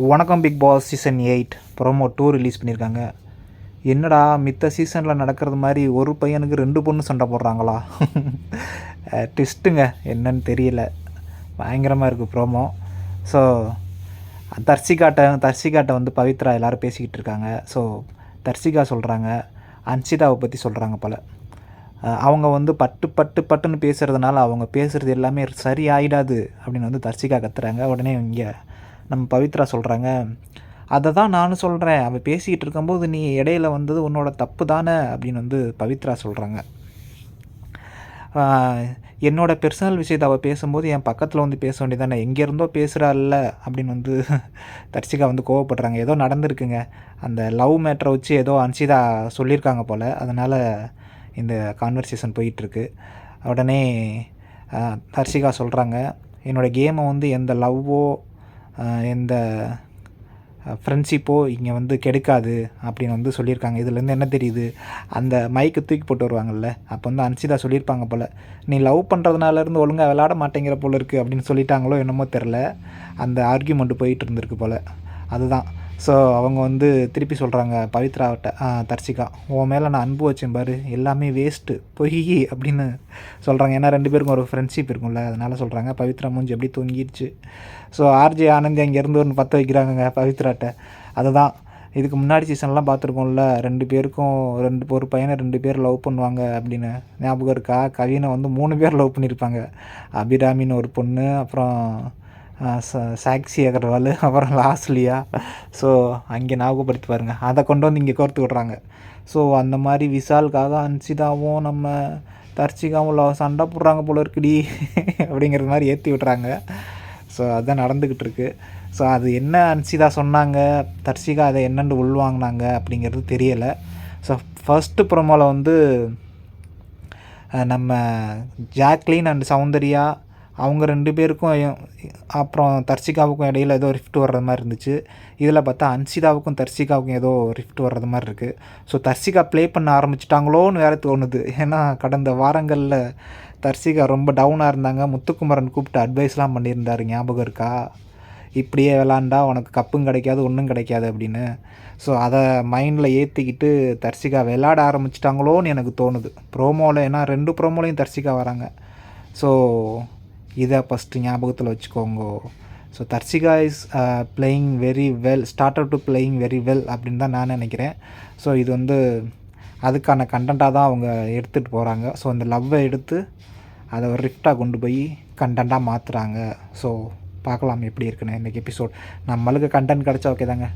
வணக்கம் Bigg Boss season eight promo two release பண்ணியிருக்காங்க என்னடா மித்த சீசனில் நடக்கிறது மாதிரி ஒரு பையனுக்கு ரெண்டு பொண்ணு சண்டை போடுறாங்களா? ட்விஸ்ட்டுங்க என்னன்னு தெரியல. பயங்கரமாக இருக்குது ப்ரோமோ ஸோ தர்சிகாட்டை தர்சிகாட்டை வந்து பவித்ரா எல்லோரும் பேசிக்கிட்டு இருக்காங்க. ஸோ தர்சிகா சொல்கிறாங்க அன்சிதாவை பற்றி சொல்கிறாங்க போல். அவங்க வந்து பட்டு பட்டு பட்டுன்னு பேசுகிறதுனால அவங்க பேசுகிறது எல்லாமே சரி ஆயிடாது அப்படின்னு வந்து தர்சிகா கத்துறாங்க. உடனே இங்கே நம்ம பவித்ரா சொல்கிறாங்க அதை தான் நானும் சொல்கிறேன் அவள் பேசிக்கிட்டு இருக்கும்போது நீ இடையில வந்தது உன்னோட தப்பு தானே அப்படின்னு வந்து பவித்ரா சொல்கிறாங்க என்னோட பெர்சனல் விஷயத்தை அவள் பேசும்போது என் பக்கத்தில் வந்து பேச வேண்டியதானே எங்கேருந்தோ பேசுகிறாள்ல அப்படின்னு வந்து தர்ஷிகா வந்து கோவப்படுறாங்க. ஏதோ நடந்திருக்குங்க. அந்த லவ் மேட்ரை வச்சு ஏதோ அன்சிதா சொல்லியிருக்காங்க போல். அதனால் இந்த கான்வர்சேஷன் போயிட்டுருக்கு. உடனே தர்ஷிகா சொல்கிறாங்க என்னோடய கேமை வந்து எந்த லவ்வோ எந்த ஃப்ரெண்ட்ஷிப்போ இங்கே வந்து கெடுக்காது அப்படின்னு வந்து சொல்லியிருக்காங்க. இதுலேருந்து என்ன தெரியுது? அந்த மைக்கு தூக்கி போட்டு வருவாங்கல்ல அப்போ வந்து அன்சிதா சொல்லியிருப்பாங்க போல் நீ லவ் பண்ணுறதுனால இருந்து ஒழுங்காக விளாட மாட்டேங்கிற போல் இருக்குது அப்படின்னு சொல்லிட்டாங்களோ என்னமோ தெரில அந்த ஆர்கியூமெண்ட் போயிட்டு இருந்திருக்கு போல். அதுதான். ஸோ அவங்க வந்து திருப்பி சொல்கிறாங்க பவித்ராவிட்ட ஆ, தர்ஷிகா உன் மேலே நான் அன்பு வச்சேன் பாரு எல்லாமே வேஸ்ட்டு பொய் அப்படின்னு சொல்கிறாங்க ஏன்னா ரெண்டு பேருக்கும் ஒரு ஃப்ரெண்ட்ஷிப் இருக்கும்ல அதனால் சொல்கிறாங்க பவித்ரா மூஞ்சி எப்படி தூங்கிடுச்சு ஸோ ஆர்ஜே ஆனந்தி அங்கேருந்து ஒன்று பற்ற வைக்கிறாங்கங்க பவித்ராட்ட. அதுதான். இதுக்கு முன்னாடி சீசன்லாம் பார்த்துருக்கோம்ல ரெண்டு பேருக்கும் ரெண்டு ஒரு பையனை ரெண்டு பேர் லவ் பண்ணுவாங்க அப்படின்னு ஞாபகம் இருக்கா? கவினை வந்து மூணு பேர் லவ் பண்ணியிருப்பாங்க அபிராமின்னு ஒரு பொண்ணு அப்புறம் சாக்சி ச- சாக்ஷி அகர்வால் அப்புறம் லாஸ்லியா ஸோ அங்கே ஞாபகப்படுத்தி பாருங்கள் அதை கொண்டு வந்து இங்கே கோர்த்து விட்றாங்க ஸோ அந்த மாதிரி விசாலுக்காக அன்சிதாவும் நம்ம தர்ச்சிகாவும் சண்டை போடுறாங்க போல இருக்குடி அப்படிங்கிற மாதிரி ஏற்றி விட்றாங்க ஸோ அதுதான் நடந்துக்கிட்டு இருக்கு ஸோ அது என்ன அன்சிதா சொன்னாங்க தர்ஷிகா அதை என்னென்னு உள்வாங்கினாங்க அப்படிங்கிறது தெரியலை ஸோ ஃபஸ்ட்டு ப்ரொமோவில் வந்து நம்ம ஜாக்லின் அண்ட் சௌந்தர்யா அவங்க ரெண்டு பேருக்கும் அப்புறம் தர்ஷிகாவுக்கும் இடையில ஏதோ ரிஃப்ட் வர்றது மாதிரி இருந்துச்சு. இதில் பார்த்தா அன்சிதாவுக்கும் தர்ஷிகாவுக்கும் ஏதோ ரிஃப்ட் வர்றது மாதிரி இருக்குது ஸோ தர்ஷிகா ப்ளே பண்ண ஆரம்பிச்சிட்டாங்களோன்னு வேறு தோணுது. ஏன்னா கடந்த வாரங்களில் தர்ஷிகா ரொம்ப டவுனாக இருந்தாங்க. முத்துக்குமரன் கூப்பிட்டு அட்வைஸ்லாம் பண்ணியிருந்தார். ஞாபகம் இருக்கா? இப்படியே விளாண்டா உனக்கு கப்பும் கிடைக்காது ஒன்றும் கிடைக்காது அப்படின்னு. ஸோ அதை மைண்டில் ஏற்றிக்கிட்டு தர்ஷிகா விளாட ஆரம்பிச்சிட்டாங்களோன்னு எனக்கு தோணுது. ப்ரோமோவில் ஏன்னா ரெண்டு ப்ரோமோலையும் தர்ஷிகா வராங்க. ஸோ இதை ஃபஸ்ட்டு ஞாபகத்தில் வச்சுக்கோங்க. So Tharshika is playing very well started to playing very well அப்படின்னு தான் நான் நினைக்கிறேன். ஸோ இது வந்து அதுக்கான கண்டென்ட்டாக தான் அவங்க எடுத்துகிட்டு போகிறாங்க ஸோ அந்த லவ்வை எடுத்து அதை ஒரு ரிஃப்டாக கொண்டு போய் கண்டென்ட்டாக மாற்றுறாங்க ஸோ பார்க்கலாம் எப்படி இருக்குன்னு இன்றைக்கி எபிசோட் நம்மளுக்கு கண்டென்ட் கிடச்சா ஓகே தாங்க.